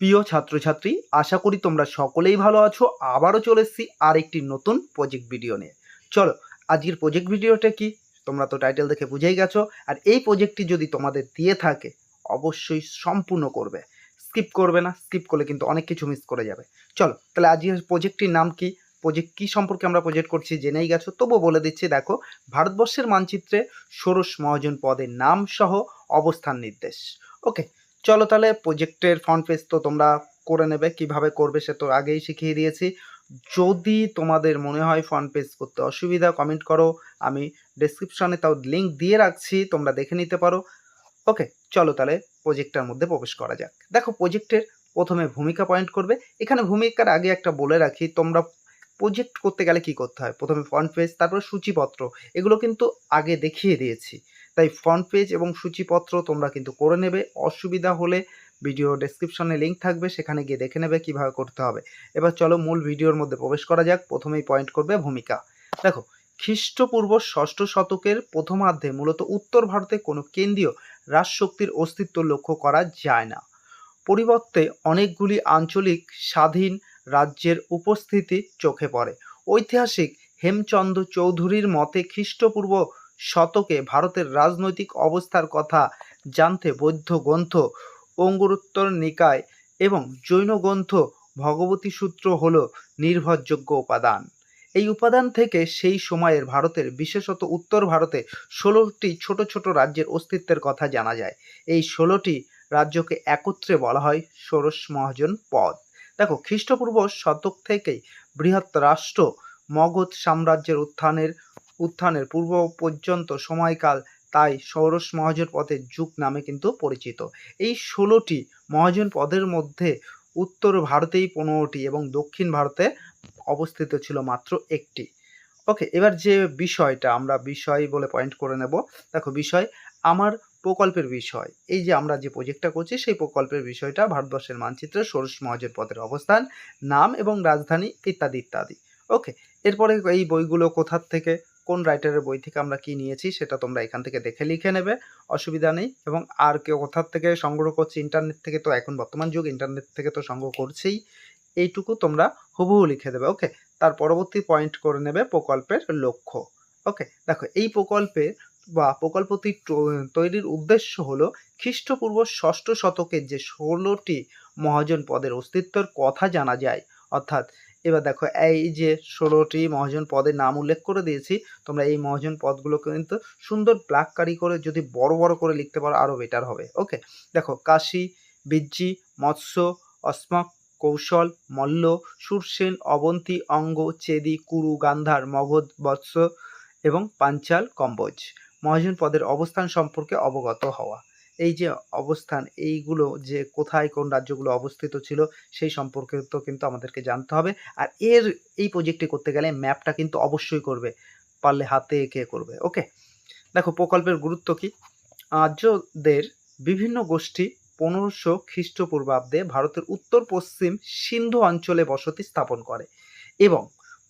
প্রিয় ছাত্রছাত্রী, আশা করি তোমরা সকলেই ভালো আছো। আবারও চলে এসেছি আর একটি নতুন প্রজেক্ট ভিডিও নিয়ে। চলো, আজকের প্রজেক্ট ভিডিওটা কি? তোমরা তো টাইটেল দেখে বুঝেই গেছো। আর এই প্রজেক্টটি যদি তোমাদের দিয়ে থাকে, অবশ্যই সম্পূর্ণ করবে। স্কিপ করবে না স্কিপ করলে কিন্তু অনেক কিছু মিস করে যাবে। চলো, তাহলে আজকের প্রজেক্টটির নাম কি? প্রজেক্ট কী সম্পর্কে আমরা প্রজেক্ট করছি জেনেই গেছো। তবুও বলে দিচ্ছি, দেখো, ভারতবর্ষের মানচিত্রে ষোড়শ মহাজন পদের নাম সহ অবস্থান নির্দেশ। ওকে চলো তাহলে প্রজেক্টের ফ্রন্ট পেজ তো তোমরা করে নেবে, কীভাবে করবে সে তো আগেই শিখিয়ে দিয়েছি। যদি তোমাদের মনে হয় ফ্রন্ট পেজ করতে অসুবিধা কমেন্ট করো, আমি ডেসক্রিপশনে তাও লিঙ্ক দিয়ে রাখছি, তোমরা দেখে নিতে পারো। ওকে চলো তাহলে প্রজেক্টটার মধ্যে প্রবেশ করা যাক। দেখো প্রজেক্টের প্রথমে ভূমিকা পয়েন্ট করবে। এখানে ভূমিকার আগে একটা বলে রাখি, তোমরা প্রজেক্ট করতে গেলে কি করতে হয়? প্রথমে ফ্রন্ট পেজ তারপর সূচিপত্র, এগুলো কিন্তু আগে দেখিয়ে দিয়েছি। তাই ফ্রন্ট পেজ এবং সূচিপত্র তোমরা কিন্তু করে নেবে। অসুবিধা হলে ভিডিও ডেসক্রিপশনে লিঙ্ক থাকবে, সেখানে গিয়ে দেখে নেবে কীভাবে করতে হবে। এবার চলো মূল ভিডিওর মধ্যে প্রবেশ করা যাক। প্রথমেই পয়েন্ট করবে ভূমিকা। দেখো, খ্রিস্টপূর্ব ষষ্ঠ শতকের প্রথমার্ধে মূলত উত্তর ভারতে কোনো কেন্দ্রীয় রাজশক্তির অস্তিত্ব লক্ষ্য করা যায় না। পরিবর্তে অনেকগুলি আঞ্চলিক স্বাধীন রাজ্যের উপস্থিতি চোখে পড়ে। ঐতিহাসিক হেমচন্দ্র চৌধুরীর মতে খ্রিস্টপূর্ব শতকে ভারতের রাজনৈতিক অবস্থার কথা জানতে বৌদ্ধ গ্রন্থ, অঙ্গুরোত্তর নিকায় এবং জৈন গ্রন্থ ভগবতী সূত্র হল নির্ভরযোগ্য উপাদান। এই উপাদান থেকে সেই সময়ের ভারতের, বিশেষত উত্তর ভারতে, ষোলোটি ছোট ছোট রাজ্যের অস্তিত্বের কথা জানা যায়। এই ষোলোটি রাজ্যকে একত্রে বলা হয় ষোড়শ মহাজন পদ। দেখো, খ্রিস্টপূর্ব শতক থেকেই বৃহৎ রাষ্ট্র মগধ সাম্রাজ্যের উত্থানের উত্থানের পূর্ব পর্যন্ত সময়কাল তাই ষোড়শ মহাজন পদের যুগ নামে কিন্তু পরিচিত। এই ষোলোটি মহাজন পদের মধ্যে উত্তর ভারতেই পনেরোটি এবং দক্ষিণ ভারতে অবস্থিত ছিল মাত্র একটি। ওকে, এবার যে বিষয়টা আমরা বিষয় বলে পয়েন্ট করে নেব। দেখো, বিষয় আমার প্রকল্পের বিষয়। এই যে আমরা যে প্রজেক্টটা করছি, সেই প্রকল্পের বিষয়টা ভারতবর্ষের মানচিত্রে ষোড়শ মহাজন পদের অবস্থান, নাম এবং রাজধানী ইত্যাদি ইত্যাদি। ওকে, এরপরে এই বইগুলো কোথার থেকে কোন রাইটারের বই থেকে আমরা কি নিয়েছি সেটা তোমরা এখান থেকে দেখে লিখে নেবে, অসুবিধা নেই। এবং আর কেউ কোথার থেকে সংগ্রহ করছে ইন্টারনেট থেকে তো এখন বর্তমান যুগ ইন্টারনেট থেকে তো সংগ্রহ করছেই। এইটুকু তোমরা হুবহু লিখে দেবে ওকে তার পরবর্তী পয়েন্ট করে নেবে প্রকল্পের লক্ষ্য ওকে দেখো, এই প্রকল্পে বা প্রকল্পটি তৈরির উদ্দেশ্য হলো খ্রিস্টপূর্ব ষষ্ঠ শতকের যে ষোলোটি মহাজন পদের অস্তিত্বের কথা জানা যায়। অর্থাৎ এবার দেখো, এই যে ষোলোটি মহাজন পদের নাম উল্লেখ করে দিয়েছি, তোমরা এই মহাজন পদগুলো কিন্তু সুন্দর ব্ল্যাক কারি করে যদি বড় বড় করে লিখতে পারো আরও বেটার হবে ওকে দেখো, কাশি, বিজ্জি, মৎস্য, অস্মক, কৌশল, মল্ল, সুরসেন, অবন্তী, অঙ্গ, চেদি, কুরু, গান্ধার, মগধ, বৎস এবং পাঞ্চাল, কম্বোজ। মহাজন পদের অবস্থান সম্পর্কে অবগত হওয়া। এই যে অবস্থান, এইগুলো যে কোথায় কোন রাজ্যগুলো অবস্থিত ছিল, সেই সম্পর্কে তো কিন্তু আমাদেরকে জানতে হবে। আর এর, এই প্রজেক্টটি করতে গেলে ম্যাপটা কিন্তু অবশ্যই করবে। পারলে হাতে এঁকে করবে? ওকে দেখো, প্রকল্পের গুরুত্ব কি? আর্যদের বিভিন্ন গোষ্ঠী পনেরোশো খ্রিস্টপূর্বাব্দে ভারতের উত্তর পশ্চিম সিন্ধু অঞ্চলে বসতি স্থাপন করে এবং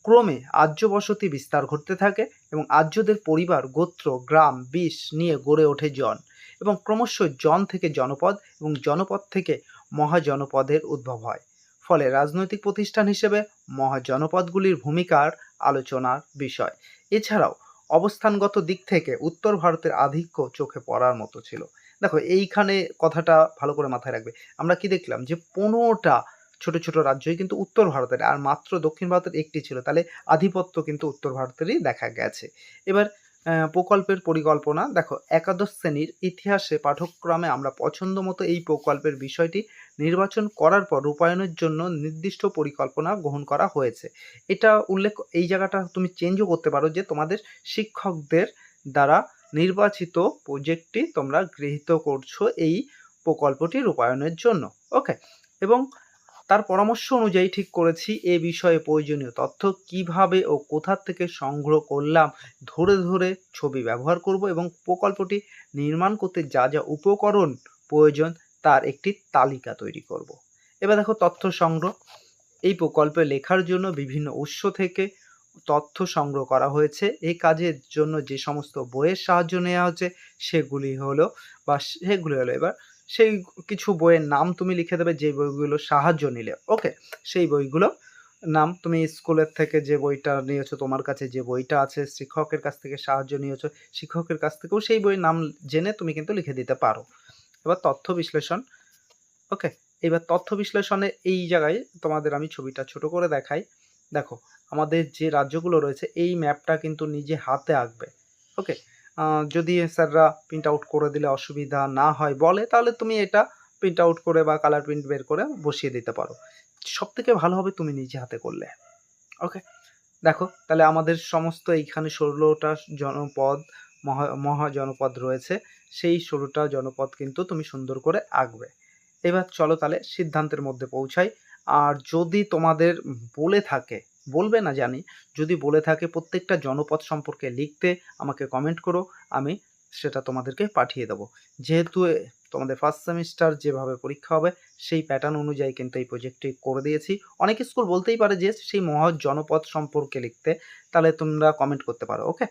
ক্রমে আর্য বসতি বিস্তার ঘটতে থাকে এবং আর্যদের পরিবার, গোত্র, গ্রাম, বিষ নিয়ে গড়ে ওঠে জন এবং ক্রমশ জন থেকে জনপদ এবং জনপদ থেকে মহাজনপদের উদ্ভব হয়। ফলে রাজনৈতিক প্রতিষ্ঠান হিসেবে মহাজনপদগুলির ভূমিকার আলোচনার বিষয়। এছাড়াও অবস্থানগত দিক থেকে উত্তর ভারতের আধিক্য চোখে পড়ার মতো ছিল। দেখো, এইখানে কথাটা ভালো করে মাথায় রাখবে। আমরা কি দেখলাম যে পনেরোটা ছোট ছোট রাজ্যই কিন্তু উত্তর ভারতের, আর মাত্র দক্ষিণ ভারতের একটি ছিল। তাহলে আধিপত্য কিন্তু উত্তর ভারতেরই দেখা গেছে। এবার প্রকল্পের পরিকল্পনা। দেখো, একাদশ শ্রেণির ইতিহাসে পাঠ্যক্রমে আমরা পছন্দ মতো এই প্রকল্পের বিষয়টি নির্বাচন করার পর রূপায়ণের জন্য নির্দিষ্ট পরিকল্পনা গ্রহণ করা হয়েছে। এটা উল্লেখ, এই জায়গাটা তুমি চেঞ্জও করতে পারো যে তোমাদের শিক্ষকদের দ্বারা নির্বাচিত প্রজেক্টটি তোমরা গৃহীত করছ এই প্রকল্পটি রূপায়ণের জন্য। ওকে এবং তার পরামর্শ অনুযায়ী ঠিক করেছি, এ বিষয়ে প্রয়োজনীয় তথ্য কীভাবে ও কোথা থেকে সংগ্রহ করলাম, ধরে ধরে ছবি ব্যবহার করব এবং প্রকল্পটি নির্মাণ করতে যা যা উপকরণ প্রয়োজন তার একটি তালিকা তৈরি করব। এবার দেখো তথ্য সংগ্রহ এই প্রকল্পে লেখার জন্য বিভিন্ন উৎস থেকে তথ্য সংগ্রহ করা হয়েছে এই কাজের জন্য যে সমস্ত বইয়ের সাহায্য নেওয়া হচ্ছে, সেগুলি হলো বা সেগুলি হলো এবার সেই কিছু বইয়ের নাম তুমি লিখে দেবে, যে বইগুলো সাহায্য নিলে। ওকে সেই বইগুলো নাম তুমি স্কুলের থেকে যে বইটা নিয়েছো, তোমার কাছে যে বইটা আছে, শিক্ষকের কাছ থেকে সাহায্য নিয়েছো, শিক্ষকের কাছ থেকেও সেই বইয়ের নাম জেনে তুমি কিন্তু লিখে দিতে পারো। এবার তথ্য বিশ্লেষণ। ওকে এবার তথ্য বিশ্লেষণে এই জায়গায় তোমাদের আমি ছবিটা ছোট করে দেখাই। দেখো, আমাদের যে রাজ্যগুলো রয়েছে, এই ম্যাপটা কিন্তু নিজে হাতে আঁকবে। ওকে যদি স্যাররা প্রিন্ট আউট করে দিলে অসুবিধা না হয় বলে, তাহলে তুমি এটা প্রিন্ট আউট করে বা কালার প্রিন্ট বের করে বসিয়ে দিতে পারো। সব থেকে ভালো হবে তুমি নিজে হাতে করলে। ওকে দেখো, তাহলে আমাদের সমস্ত এইখানে ষোলোটা জনপদ মহা জনপদ রয়েছে। সেই ষোলোটা জনপদ কিন্তু তুমি সুন্দর করে আঁকবে। এবার চলো তাহলে সিদ্ধান্তের মধ্যে পৌঁছাই। আর যদি তোমাদের বলে থাকে বলবে না জানি। যদি বলে থাকে প্রত্যেকটা জনপদ সম্পর্কে লিখতে আমাকে কমেন্ট করো, আমি সেটা তোমাদেরকে পাঠিয়ে দেবো। যেহেতু তোমাদের ফার্স্ট সেমিস্টার যেভাবে পরীক্ষা হবে, সেই প্যাটার্ন অনুযায়ী কিন্তু এই প্রজেক্টটি করে দিয়েছি। অনেক স্কুল বলতেই পারে যে সেই মহৎ জনপদ সম্পর্কে লিখতে, তাহলে তোমরা কমেন্ট করতে পারো ওকে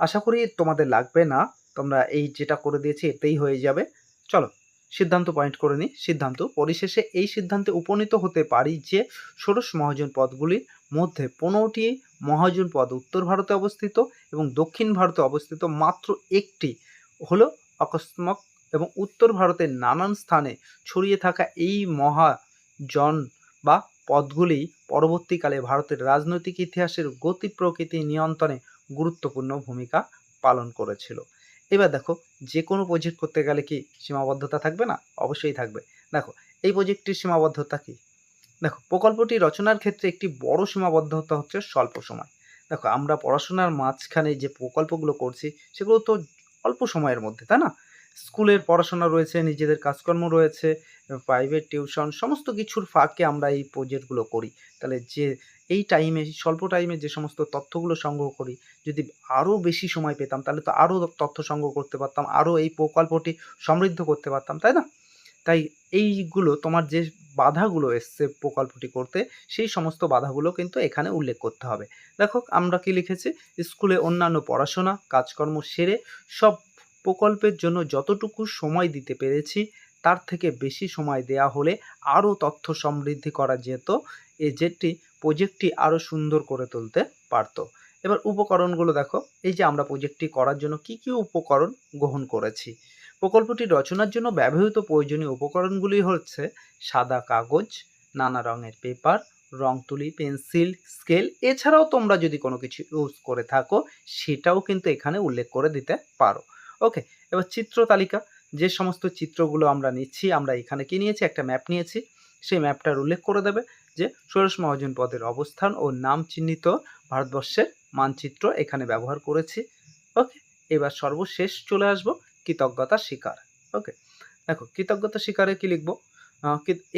আশা করি তোমাদের লাগবে না, তোমরা এই যেটা করে দিয়েছি এতেই হয়ে যাবে। চলো। সিদ্ধান্ত পয়েন্ট করে নিই সিদ্ধান্ত। পরিশেষে এই সিদ্ধান্তে উপনীত হতে পারি যে, ষোড়শ মহাজন পদগুলির মধ্যে পনেরোটি মহাজন পদ উত্তর ভারতে অবস্থিত এবং দক্ষিণ ভারতে অবস্থিত। মাত্র একটি হলো অকস্মাক এবং উত্তর ভারতের নানান স্থানে ছড়িয়ে থাকা এই মহাজন বা পদগুলি পরবর্তীকালে ভারতের রাজনৈতিক ইতিহাসের গতি প্রকৃতি নিয়ন্ত্রণে গুরুত্বপূর্ণ ভূমিকা পালন করেছিল। এবার দেখো যে কোনো প্রজেক্ট করতে গেলে কি সীমাবদ্ধতা থাকবে না? অবশ্যই থাকবে। দেখো, এই প্রজেক্টটির সীমাবদ্ধতা কি? দেখো, প্রকল্পটি রচনার ক্ষেত্রে একটি বড় সীমাবদ্ধতা হচ্ছে স্বল্প সময়। দেখো, আমরা পড়াশোনার মাঝখানে যে প্রকল্পগুলো করছি, সেগুলো তো অল্প সময়ের মধ্যে, তাই না? স্কুলের পড়াশোনা রয়েছে, নিজেদের কাজকর্ম রয়েছে প্রাইভেট টিউশন সমস্ত কিছুর ফাঁকে আমরা এই প্রজেক্টগুলো করি। তাহলে যে এই টাইমে স্বল্প টাইমে যে সমস্ত তথ্যগুলো সংগ্রহ করি, যদি আরও বেশি সময় পেতাম, তাহলে তো আরও তথ্য সংগ্রহ করতে পারতাম আরও এই প্রকল্পটি সমৃদ্ধ করতে পারতাম, তাই না? তাই এইগুলো তোমার যে বাধাগুলো এসছে প্রকল্পটি করতে, সেই সমস্ত বাধাগুলো কিন্তু এখানে উল্লেখ করতে হবে। দেখো, আমরা কি লিখেছি? স্কুলে অন্যান্য পড়াশোনা, কাজকর্ম সেরে সব প্রকল্পের জন্য যতটুকু সময় দিতে পেরেছি, তার থেকে বেশি সময় দেয়া হলে আরও তথ্য সমৃদ্ধি করা যেত। এ যেটি প্রজেক্টটি আরও সুন্দর করে তুলতে পারতো। এবার উপকরণগুলো দেখো, এই যে আমরা প্রজেক্টটি করার জন্য কি কি উপকরণ গ্রহণ করেছি। প্রকল্পটি রচনার জন্য ব্যবহৃত প্রয়োজনীয় উপকরণগুলি হচ্ছে সাদা কাগজ, নানা রঙের পেপার রং তুলি পেন্সিল, স্কেল। এছাড়াও তোমরা যদি কোনো কিছু ইউজ করে থাকো, সেটাও কিন্তু এখানে উল্লেখ করে দিতে পারো। ওকে এবার চিত্র তালিকা। যে সমস্ত চিত্রগুলো আমরা নিচ্ছি, আমরা এখানে কি নিয়েছি? একটা ম্যাপ নিয়েছি। সেই ম্যাপটার উল্লেখ করে দেবে। যে ষোড়শ মহাজন পদের অবস্থান ও নাম চিহ্নিত ভারতবর্ষের মানচিত্র এখানে ব্যবহার করেছি। ওকে? এবার সর্বশেষ চলে আসব কৃতজ্ঞতা শিকার। ওকে? দেখো কৃতজ্ঞতা শিকারে কি লিখব?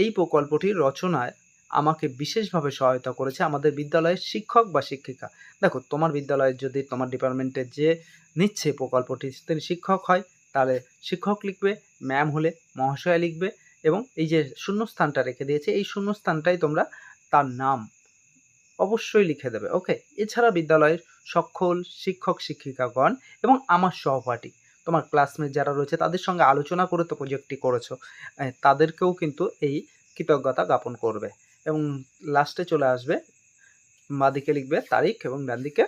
এই প্রকল্পটির রচনায় আমাকে বিশেষভাবে সহায়তা করেছে আমাদের বিদ্যালয়ের শিক্ষক বা শিক্ষিকা। দেখো, তোমার বিদ্যালয়ের যদি তোমার ডিপার্টমেন্টে যে নিচ্ছে প্রকল্পটি তিনি শিক্ষক হয়, তাহলে শিক্ষক লিখবে, ম্যাম হলে মহাশয়া লিখবে এবং এই যে শূন্যস্থানটা রেখে দিয়েছে, এই শূন্যস্থানটাই তোমরা তার নাম অবশ্যই লিখে দেবে ওকে এছাড়া বিদ্যালয়ের সকল শিক্ষক, শিক্ষিকাগণ এবং আমার সহপাঠী, তোমার ক্লাসমেট যারা রয়েছে, তাদের সঙ্গে আলোচনা করে তো প্রজেক্টটি করেছ তাদেরকেও কিন্তু এই কৃতজ্ঞতা জ্ঞাপন করবে এবং লাস্টে চলে আসবে, বাঁদিকে লিখবে তারিখ এবং ডান দিকে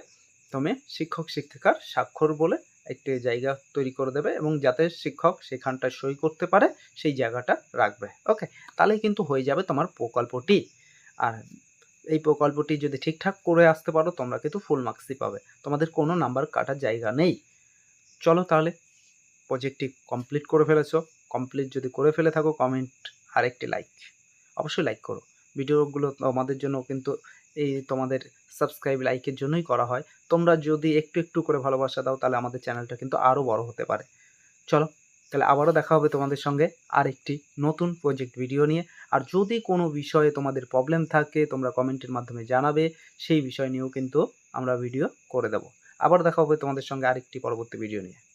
তুমি শিক্ষক, শিক্ষিকার স্বাক্ষর বলে একটি জায়গা তৈরি করে দেবে এবং যাতে শিক্ষক সেখানটায় সই করতে পারে, সেই জায়গাটা রাখবে। ওকে তাহলেই কিন্তু হয়ে যাবে তোমার প্রকল্পটি। আর এই প্রকল্পটি যদি ঠিকঠাক করে আসতে পারো, তোমরা কিন্তু ফুল মার্কসই পাবে। তোমাদের কোনো নাম্বার কাটার জায়গা নেই। চলো তাহলে প্রজেক্টটি কমপ্লিট করে ফেলেছো। কমপ্লিট যদি করে ফেলে থাকো কমেন্ট আর একটি লাইক অবশ্যই লাইক করো। ভিডিওগুলো আমাদের জন্য কিন্তু এই তোমাদের সাবস্ক্রাইব লাইকের জন্যই করা হয়। তোমরা যদি একটু একটু করে ভালোবাসা দাও, তাহলে আমাদের চ্যানেলটা কিন্তু আরও বড় হতে পারে। চলো, তাহলে আবারও দেখা হবে তোমাদের সঙ্গে আর একটি নতুন প্রজেক্ট ভিডিও নিয়ে। আর যদি কোনো বিষয়ে তোমাদের প্রবলেম থাকে, তোমরা কমেন্টের মাধ্যমে জানাবে, সেই বিষয় নিয়েও কিন্তু আমরা ভিডিও করে দেবো। আবার দেখা হবে তোমাদের সঙ্গে আরেকটি পরবর্তী ভিডিও নিয়ে।